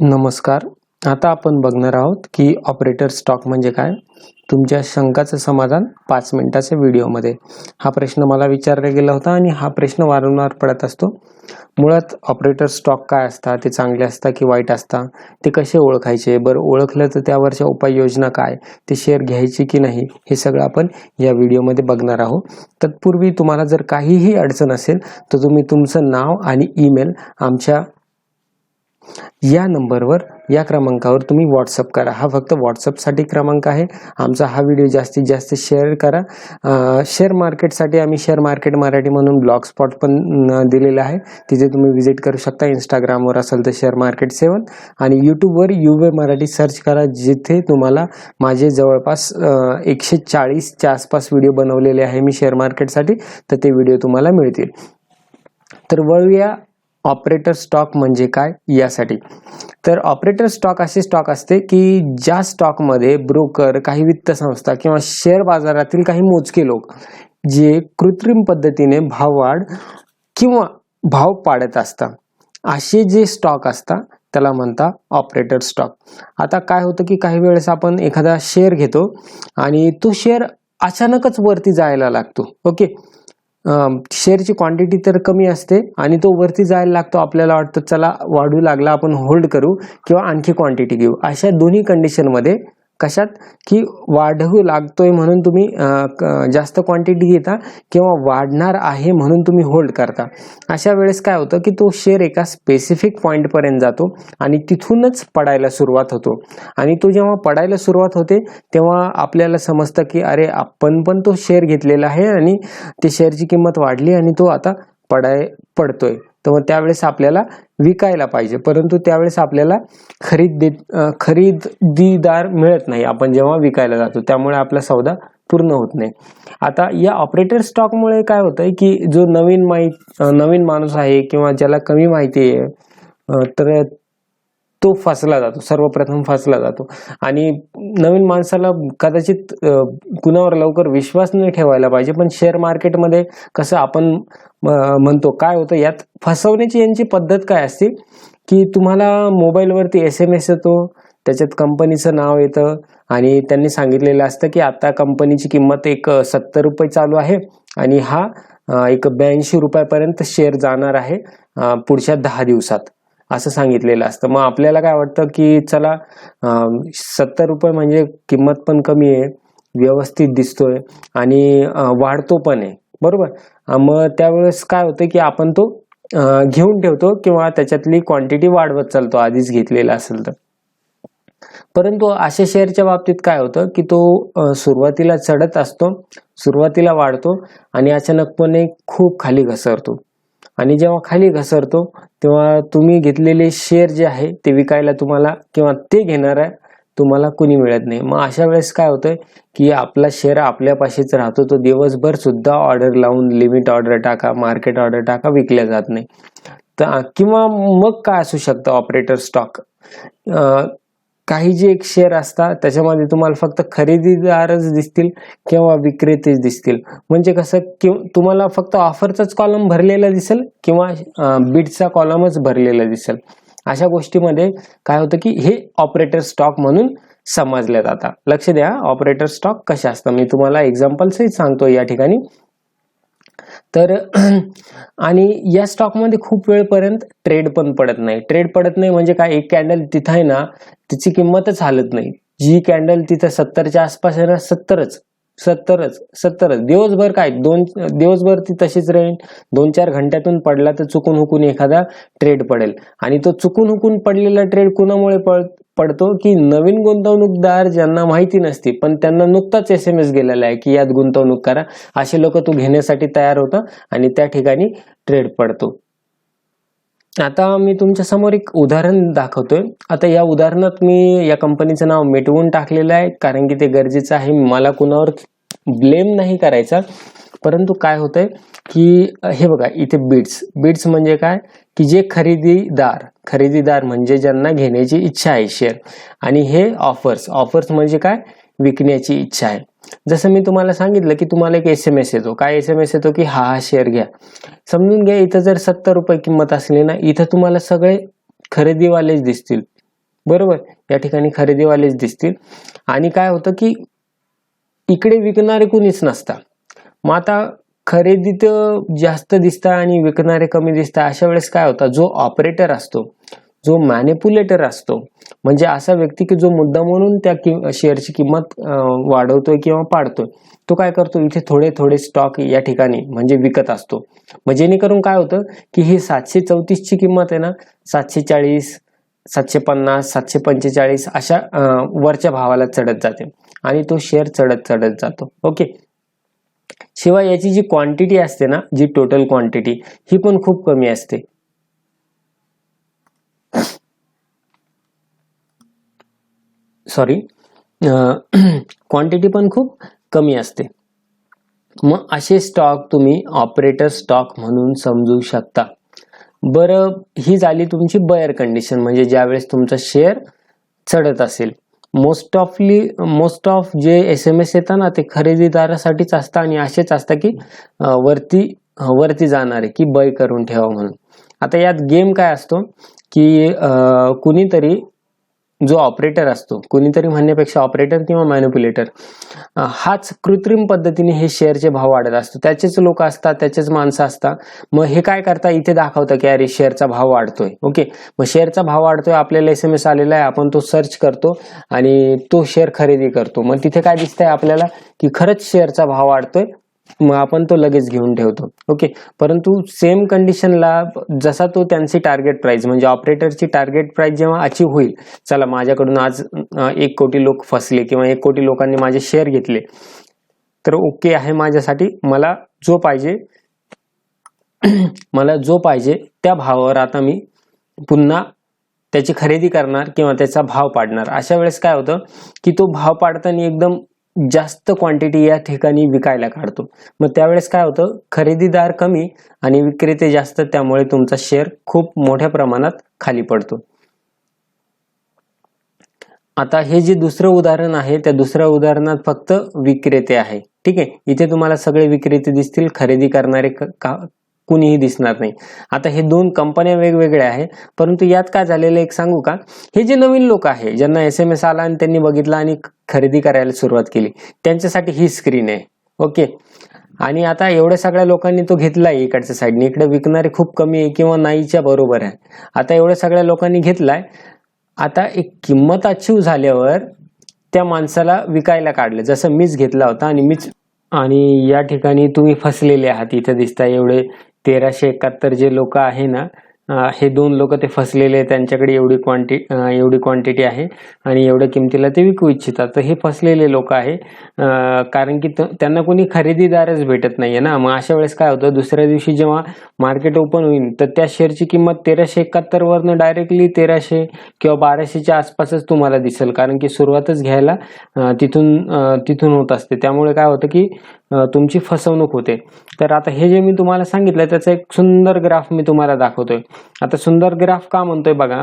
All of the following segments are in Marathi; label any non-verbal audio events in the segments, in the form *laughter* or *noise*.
नमस्कार. आता आपण बघणार आहोत की ऑपरेटर स्टॉक म्हणजे काय? तुमच्या शंकाचं समाधान पाच मिनिटाच्या व्हिडिओमध्ये. हा प्रश्न मला विचारला गेला होता आणि हा प्रश्न वारंवार पडत असतो. मुळात ऑपरेटर स्टॉक काय असतात? ते चांगले असतात की वाईट असतात? ते कसे ओळखायचे? बरं ओळखलं तर त्यावरच्या उपाययोजना काय? ते शेअर घ्यायचे की नाही? हे सगळं आपण या व्हिडिओमध्ये बघणार आहोत. तत्पूर्वी तुम्हाला जर काहीही अडचण असेल तर तुम्ही तुमचं नाव आणि ईमेल आमच्या या नंबरवर या क्रमांकावर तुम्ही व्हॉट्सअप करा. हा फक्त व्हॉट्सअपसाठी क्रमांक आहे. आमचा हा व्हिडिओ जास्तीत जास्त शेअर करा. शेअर मार्केटसाठी आम्ही शेअर मार्केट मराठी म्हणून ब्लॉग स्पॉट पण दिलेला आहे. तिथे तुम्ही व्हिजिट करू शकता. इंस्टाग्रामवर असेल तर शेअर मार्केट सेवन आणि यूट्यूबवर युवे मराठी सर्च करा. जिथे तुम्हाला माझे जवळपास एकशे चाळीसच्या आसपास व्हिडिओ बनवलेले आहे मी शेअर मार्केटसाठी तर ते व्हिडिओ तुम्हाला मिळतील. तर वळूया ऑपरेटर स्टॉक म्हणजे काय यासाठी. तर ऑपरेटर स्टॉक असे स्टॉक असते की ज्या स्टॉकमध्ये ब्रोकर काही वित्त संस्था किंवा शेअर बाजारातील काही मोजके लोक जे कृत्रिम पद्धतीने भाववाढ किंवा भाव पाडत असतात असे जे स्टॉक असतात त्याला म्हणता ऑपरेटर स्टॉक. आता काय होतं की काही वेळेस आपण एखादा शेअर घेतो आणि तो शेअर अचानकच वरती जायला लागतो ओके? शेअरची क्वांटिटी तर कमी असते आणि तो वरती जायला लागतो आपल्याला वाटतं चला वाढू लागला आपण होल्ड करू किंवा आणखी क्वांटिटी घेऊ. अशा दोन्ही कंडिशनमध्ये कशात? की वाढू लागतोय म्हणून तुम्ही क- जास्त क्वांटिटी घेता किंवा वाढणार आहे म्हणून तुम्ही होल्ड करता. अशा वेळेस काय होतं की तो शेअर एका स्पेसिफिक पॉईंटपर्यंत जातो आणि तिथूनच पडायला सुरुवात होतो. आणि तो जेव्हा पडायला सुरुवात होते तेव्हा आपल्याला समजतं की अरे आपण पण तो शेअर घेतलेला आहे आणि ते शेअरची किंमत वाढली आणि तो आता पडाय पडतोय. तर मग त्यावेळेस आपल्याला विकायला पाहिजे. परंतु त्यावेळेस आपल्याला खरीद खरीदीदार मिळत नाही. आपण जेव्हा विकायला जातो त्यामुळे आपला सौदा पूर्ण होत नाही. आता या ऑपरेटर स्टॉकमुळे काय होतंय की जो नवीन माहीत नवीन माणूस आहे किंवा ज्याला कमी माहिती आहे तर तो फसला जातो. सर्वप्रथम फसला जातो. आणि नवीन माणसाला कदाचित कुणावर लवकर विश्वास नाही ठेवायला पाहिजे. पण शेअर मार्केटमध्ये कसं आपण म्हणतो. काय होतं यात फसवण्याची यांची पद्धत काय असते की तुम्हाला मोबाईलवरती एस एम एस येतो त्याच्यात कंपनीचं नाव येतं आणि त्यांनी सांगितलेलं असतं की आता कंपनीची किंमत एक सत्तर रुपये चालू आहे आणि हा एक ब्याऐंशी रुपयापर्यंत शेअर जाणार आहे पुढच्या दहा दिवसात. असं सांगितलेलं असतं. मग आपल्याला काय वाटतं की चला सत्तर रुपये म्हणजे किंमत पण कमी आहे व्यवस्थित दिसतोय आणि वाढतो पण आहे. बरोबर? मग त्यावेळेस काय होतं की आपण तो घेऊन ठेवतो किंवा त्याच्यातली क्वांटिटी वाढवत चालतो आधीच घेतलेला असेल तर. परंतु अशा शेअरच्या बाबतीत काय होतं की तो सुरुवातीला चढत असतो सुरुवातीला वाढतो आणि अचानकपणे खूप खाली घसरतो. आणि जेव्हा खाली घसरतो तेव्हा तुम्ही घेतलेले शेअर जे आहे ते विकायला तुम्हाला किंवा ते घेणार आहे तुम्हाला कुणी मिळत नाही. मग अशा वेळेस काय होतंय की आपला शेअर आपल्यापाशीच राहतो. तो दिवसभर सुद्धा ऑर्डर लावून लिमिट ऑर्डर टाका मार्केट ऑर्डर टाका विकल्या जात नाही. तर किंवा मग काय असू शकतं ऑपरेटर स्टॉक काही जे एक शेअर असतात त्याच्यामध्ये तुम्हाला फक्त खरेदीदारच दिसतील किंवा विक्रेतेच दिसतील. म्हणजे कसं कि तुम्हाला फक्त ऑफरचाच कॉलम भरलेला दिसेल किंवा बिडचा कॉलमच भरलेला दिसेल. अशा गोष्टीमध्ये काय होतं की हे ऑपरेटर स्टॉक म्हणून समजल्या जातात लक्ष द्या ऑपरेटर स्टॉक कसे असतात? मी तुम्हाला एक्झाम्पल्सही सांगतो या ठिकाणी. तर *clears throat* आणि या स्टॉकमध्ये खूप वेळपर्यंत ट्रेड पण पडत नाही. ट्रेड पडत नाही म्हणजे काय? एक कॅन्डल तिथं आहे ना तिची किंमतच हालत नाही. जी कॅन्डल तिथं सत्तरच्या आसपास आहे ना सत्तरच. सत्तरच सत्तरच. दिवसभर काय? दोन दिवसभर ती तशीच राहील दोन चार घंट्यातून पडला तर चुकून हुकून एखादा ट्रेड पडेल. आणि तो चुकून हुकून पडलेला ट्रेड कुणामुळे पड पडतो? की नवीन गुंतवणूकदार ज्यांना माहिती नसते पण त्यांना नुकताच एस एम एस गेलेला आहे की यात गुंतवणूक करा. असे लोक तो घेण्यासाठी तयार होतात आणि त्या ठिकाणी ट्रेड पडतो. आता मी तुमच्यासमोर एक उदाहरण दाखवतोय. आता या उदाहरणात मी या कंपनीचं नाव मिटवून टाकलेलं आहे कारण की ते गरजेचं आहे. मला कुणावर ब्लेम नाही करायचा. परंतु काय होतंय की हे बघा इथे बिड्स बिड्स म्हणजे काय? की जे खरेदीदार खरेदीदार म्हणजे ज्यांना घेण्याची इच्छा आहे शेअर आणि हे ऑफर्स ऑफर्स म्हणजे काय? विकण्याची इच्छा आहे. जसं मी तुम्हाला सांगितलं की तुम्हाला एक एस एम एस येतो. काय एस एम एस येतो की हा हा शेअर घ्या. समजून घ्या इथं जर सत्तर रुपये किंमत असली ना इथं तुम्हाला सगळे खरेदीवालेच दिसतील. बरोबर? या ठिकाणी खरेदीवालेच दिसतील. आणि काय होतं की इकडे विकणारे कुणीच नसता. मग आता खरेदीत जास्त दिसतं आणि विकणारे कमी दिसतात अशा वेळेस काय होतं? जो ऑपरेटर असतो जो मॅनिप्युलेटर असतो म्हणजे असा व्यक्ती की जो मुद्दा म्हणून त्या कि शेअरची किंमत वाढवतोय किंवा पाडतोय तो काय करतो? इथे थोडे थोडे स्टॉक या ठिकाणी म्हणजे विकत असतो. मग जेणेकरून काय होतं की ही सातशे चौतीसची किंमत आहे ना सातशे चाळीस सातशे पन्नास सातशे पंचेचाळीस अशा वरच्या भावाला चढत जाते आणि तो शेअर चढत चढत जातो. ओके शिवाय याची जी क्वांटिटी असते ना जी टोटल क्वांटिटी ही पण खूप कमी असते. सॉरी क्वांटिटी *clears throat* पण खूप कमी असते. मग असे स्टॉक तुम्ही ऑपरेटर स्टॉक म्हणून समजू शकता. बरं ही झाली तुमची बयर कंडिशन म्हणजे ज्यावेळेस तुमचा शेअर चढत असेल. मोस्ट ऑफली मोस्ट ऑफ जे एस एम एस येतात ना ते खरेदीदारासाठीच असतं आणि असेच असतं की वरती वरती जाणारे की बय करून ठेवा म्हणून. आता यात गेम काय असतो की कुणीतरी जो ऑपरेटर असतो कुणीतरी म्हणण्यापेक्षा ऑपरेटर किंवा मॅन्युप्युलेटर हाच कृत्रिम पद्धतीने हे शेअरचे भाव वाढत असतो. त्याचेच लोक असतात त्याचेच माणसं असतात. मग हे काय करता इथे दाखवतं की अरे शेअरचा भाव वाढतोय. ओके मग शेअरचा भाव वाढतोय आपल्याला एस एम एस आलेला आहे आपण तो सर्च करतो आणि तो शेअर खरेदी करतो. मग तिथे काय दिसतंय आपल्याला? की खरंच शेअरचा भाव वाढतोय मग आपण तो लगेच घेऊन ठेवतो. ओके? परंतु सेम कंडिशनला जसा तो त्यांची टार्गेट प्राइस म्हणजे ऑपरेटरची टार्गेट प्राइस जेव्हा अचीव होईल चला माझ्याकडून आज एक कोटी लोक फसले किंवा एक कोटी लोकांनी माझे शेअर घेतले तर ओके आहे माझ्यासाठी. मला जो पाहिजे मला जो पाहिजे त्या भावावर आता मी पुन्हा त्याची खरेदी करणार किंवा त्याचा भाव पाडणार. अशा वेळेस काय होतं की तो भाव पाडताना एकदम जास्त क्वांटिटी या ठिकाणी विकायला काढतो. मग त्यावेळेस काय होतं? खरेदीदार कमी आणि विक्रेते जास्त त्यामुळे तुमचा शेअर खूप मोठ्या प्रमाणात खाली पडतो. आता हे जे दुसरं उदाहरण आहे त्या दुसऱ्या उदाहरणात फक्त विक्रेते आहे. ठीक आहे? इथे तुम्हाला सगळे विक्रेते दिसतील खरेदी करणारे का कुणीही दिसणार नाही. आता हे दोन कंपन्या वेगवेगळ्या आहेत परंतु यात काय झालेलं आहे एक सांगू का? हे जे नवीन लोक आहे ज्यांना एस एम एस आला आणि त्यांनी बघितला आणि खरेदी करायला सुरुवात केली त्यांच्यासाठी ही स्क्रीन आहे. ओके? आणि आता एवढ्या सगळ्या लोकांनी तो घेतलाय इकडच्या साईडने इकडे विकणारे खूप कमी आहे किंवा नाहीच्या बरोबर आहे. आता एवढ्या सगळ्या लोकांनी घेतलाय. आता एक किंमत अचीव झाल्यावर त्या माणसाला विकायला काढलं. जसं मीच घेतला होता आणि मीच आणि या ठिकाणी तुम्ही फसलेले आहात इथं दिसताय एवढे तेराशे एकाहत्तर जे लोक आहे ना हे दोन लोक ते फसलेले त्यांच्याकडे एवढी क्वांटि एवढी क्वांटिटी आहे आणि एवढ्या किमतीला ते विकू इच्छितात. तर हे फसलेले लोक आहे. कारण की त- त्यांना कोणी खरेदीदारच भेटत नाहीये ना. मग अशा वेळेस काय होतं? दुसऱ्या दिवशी जेव्हा मार्केट ओपन होईल तर त्या शेअरची किंमत तेराशे एकाहत्तर वरनं डायरेक्टली तेराशे किंवा बाराशेच्या आसपासच तुम्हाला दिसेल. कारण की सुरुवातच घ्यायला तिथून तिथून होत असते. त्यामुळे काय होतं की तुमची फसवणूक होते. तर आता हे जे मी तुम्हाला सांगितलं त्याचा एक सुंदर ग्राफ मी तुम्हाला दाखवतोय. आता सुंदर ग्राफ का म्हणतोय बघा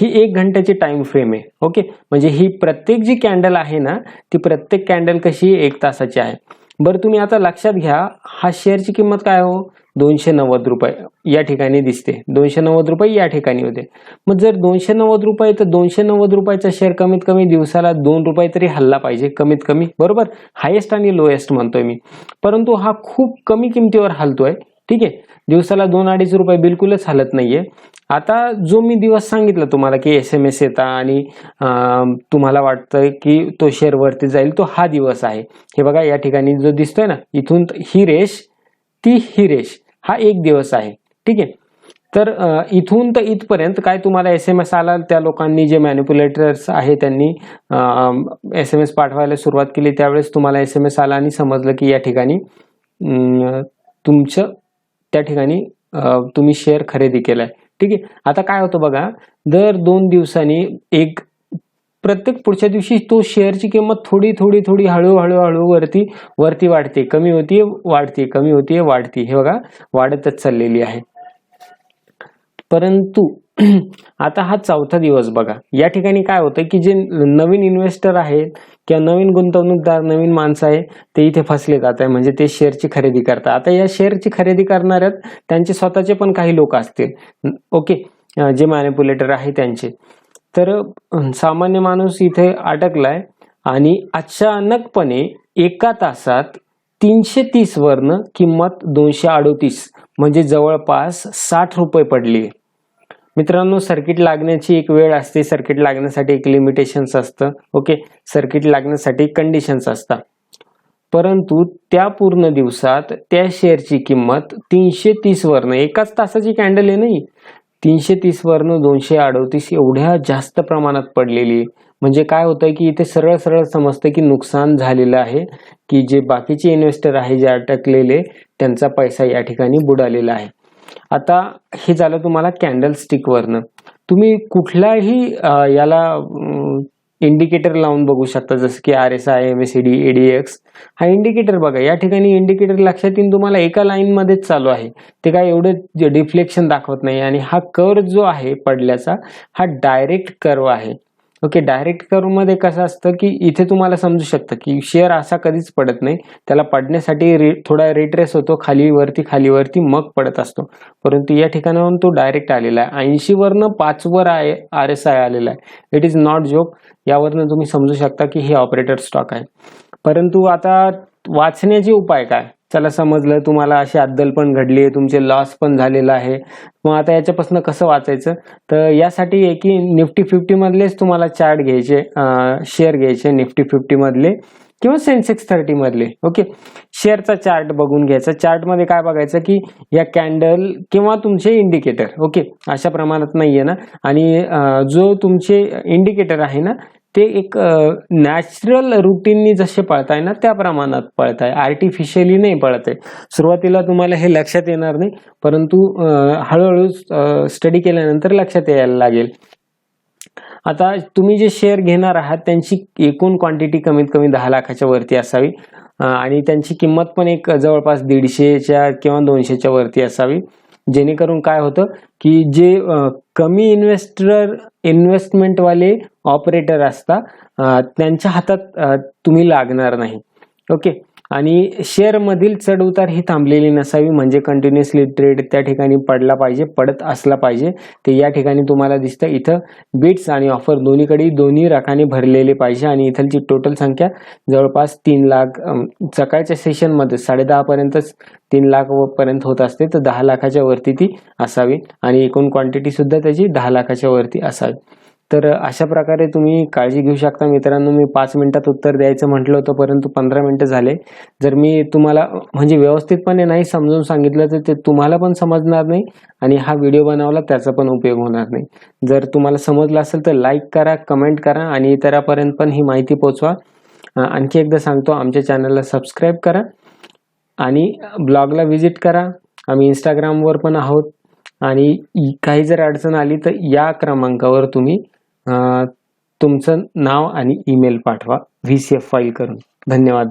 ही एक घंट्याची टाइम फ्रेम आहे ओके म्हणजे ही प्रत्येक जी कॅन्डल आहे ना ती प्रत्येक कॅन्डल कशी एक तासाची आहे. बरं तुम्ही आता लक्षात घ्या हा शेअरची किंमत काय हो? दोनशे नव्वद रुपये या ठिकाणी दिसते. दोनशे नव्वद रुपये या ठिकाणी होते. मग जर दोनशे नव्वद रुपये तर दोनशे नव्वद रुपयाचा शेअर कमीत कमी दिवसाला दोन रुपये तरी हल्ला पाहिजे कमीत कमी. बरोबर? हायेस्ट आणि लोएस्ट म्हणतोय मी. परंतु हा खूप कमी किमतीवर हलतोय. ठीक आहे? दिवसाला दोन अडीच रुपये बिलकुलच हलत नाहीये. आता जो मी दिवस सांगितला तुम्हाला की एस एम एस येता आणि तुम्हाला वाटतं की तो शेअर वरती जाईल तो हा दिवस आहे. हे बघा या ठिकाणी जो दिसतोय ना इथून ही रेष ती ही रेष हा एक दिवस आहे. ठीक आहे? तर इथून तर इथपर्यंत काय तुम्हाला एस एम एस आला त्या लोकांनी जे मॅन्युप्युलेटर्स आहे त्यांनी एस एम एस पाठवायला सुरुवात केली त्यावेळेस तुम्हाला एस एम एस आला आणि समजलं की या ठिकाणी तुमचं त्या ठिकाणी तुम्ही शेअर खरेदी केलाय. ठीक आहे? आता काय होतं बघा दर दोन दिवसांनी एक प्रत्येक पुढच्या दिवशी तो शेअरची किंमत थोडी थोडी थोडी हळूहळू हळू वरती वरती वाढते. कमी होतीये वाढते कमी होतीये वाढते हे बघा वाढतच चाललेली आहे. परंतु *clears throat* आता हा चौथा दिवस बघा. या ठिकाणी काय होतं की जे नवीन इन्व्हेस्टर आहेत किंवा नवीन गुंतवणूकदार नवीन माणसं आहे ते इथे फसले जात आहे म्हणजे ते शेअरची खरेदी करतात. आता या शेअरची खरेदी करणाऱ्यात त्यांचे स्वतःचे पण काही लोक असतील. ओके जे मॅनिप्युलेटर आहे त्यांचे. तर सामान्य माणूस इथे अटकलाय आणि अचानकपणे एका तासात तीनशे तीस वरनं किंमत दोनशे अडोतीस म्हणजे जवळपास साठ रुपये पडली मित्रांनो सर्किट लागण्याची एक वेळ असते. सर्किट लागण्यासाठी एक लिमिटेशन्स असतं. ओके सर्किट लागण्यासाठी कंडिशन्स असतात. परंतु त्या पूर्ण दिवसात त्या शेअरची किंमत तीनशे तीस वरनं एकाच तासाची कॅन्डल आहे नाही. तीनशे तीस वरनं दोनशे अडोतीस एवढ्या जास्त प्रमाणात पडलेली म्हणजे काय होतंय की इथे सरळ सरळ समजतं की नुकसान झालेलं आहे की जे बाकीचे इन्व्हेस्टर आहे जे अटकलेले त्यांचा पैसा या ठिकाणी बुडालेला आहे. आता हे झालं तुम्हाला कॅन्डल स्टिकवरनं तुम्ही कुठलाही याला इंडिकेटर लावून बघू शकता जसं की R S I M S C D ADX हा इंडिकेटर बघा या ठिकाणी इंडिकेटर लक्षात येईन तुम्हाला एका लाईन मध्येच चालू आहे. ते काय एवढं डिफ्लेक्शन दाखवत नाही आणि हा कर्व जो आहे पडल्याचा हा डायरेक्ट कर्व आहे. ओके डायरेक्ट कर्वमध्ये कसं असतं की इथे तुम्हाला समजू शकतं की शेअर असा कधीच पडत नाही. त्याला पडण्यासाठी रे थोडा रिट्रेस होतो खाली वरती खाली वरती मग पडत असतो. परंतु या ठिकाणावरून तो डायरेक्ट आलेला आहे. ऐंशी वरनं पाच वर आहे आर एस आय आलेला आहे. इट इज नॉट जोक यावरनं तुम्ही समजू शकता की हे ऑपरेटर स्टॉक आहे. परंतु आता वाचण्याचे उपाय काय? चला समजलं तुम्हाला अशी अद्दल पण घडली आहे तुमचे लॉस पण झालेला आहे. मग आता याच्यापासून कसं वाचायचं? तर यासाठी आहे की निफ्टी फिफ्टी मधलेच तुम्हाला चार्ट घ्यायचे शेअर घ्यायचे निफ्टी फिफ्टी मधले किंवा सेन्सेक्स थर्टी मधले ओके शेअरचा चार्ट बघून घ्यायचा. चार्टमध्ये काय बघायचं की या कॅन्डल किंवा तुमचे इंडिकेटर ओके अशा प्रमाणात नाहीये ना? आणि जो तुमचे इंडिकेटर आहे ना ते एक नॅचरल रुटीननी जसे पळताय ना त्या प्रमाणात पळताय. आर्टिफिशियली नाही पळत आहे. सुरुवातीला तुम्हाला हे लक्षात येणार नाही परंतु हळूहळू स्टडी केल्यानंतर लक्षात यायला लागेल. आता तुम्ही जे शेअर घेणार आहात त्यांची एकूण क्वांटिटी कमीत कमी दहा लाखाच्या वरती असावी. आणि त्यांची किंमत पण एक जवळपास दीडशेच्या किंवा दोनशेच्या वरती असावी. जेणेकरून काय होतं की जे कमी इन्व्हेस्टर इन्व्हेस्टमेंटवाले ऑपरेटर असतात त्यांच्या हातात तुम्ही लागणार नाही. ओके? आणि शेअरमधील चढउतार चढ उतार ही थांबलेली नसावी म्हणजे कंटिन्युअसली ट्रेड त्या ठिकाणी पडला पाहिजे पडत असला पाहिजे. ते या ठिकाणी तुम्हाला दिसतं. इथं बिट्स आणि ऑफर दोन्हीकडे दोन्ही रकाने भरलेले पाहिजे आणि इथलची टोटल संख्या जवळपास तीन लाख सकाळच्या सेशनमध्ये साडे दहापर्यंतच तीन लाख पर्यंत होत असते तर दहा लाखाच्या वरती ती असावी. आणि एकूण क्वांटिटी सुद्धा त्याची दहा लाखाच्या वरती असावी. तर अशा प्रकारे तुम्ही काळजी घेऊ शकता. मित्रांनो मी पाच मिनिटात उत्तर द्यायचं म्हटलं होतं परंतु पंधरा मिनिटं झाले. जर मी तुम्हाला म्हणजे व्यवस्थितपणे नाही समजून सांगितलं तर ते तुम्हाला पण समजणार नाही आणि हा व्हिडिओ बनवला त्याचा पण उपयोग होणार नाही. जर तुम्हाला समजलं असेल तर लाईक करा कमेंट करा आणि इतरांपर्यंत पण ही माहिती पोचवा. आणखी एकदा सांगतो आमच्या चॅनलला सबस्क्राईब करा आणि ब्लॉगला व्हिजिट करा. आम्ही इंस्टाग्रामवर पण आहोत आणि काही जर अडचण आली तर या क्रमांकावर तुम्ही तुमचं नाव आणि ईमेल पाठवा. व्ही सी एफ फाईल करून. धन्यवाद.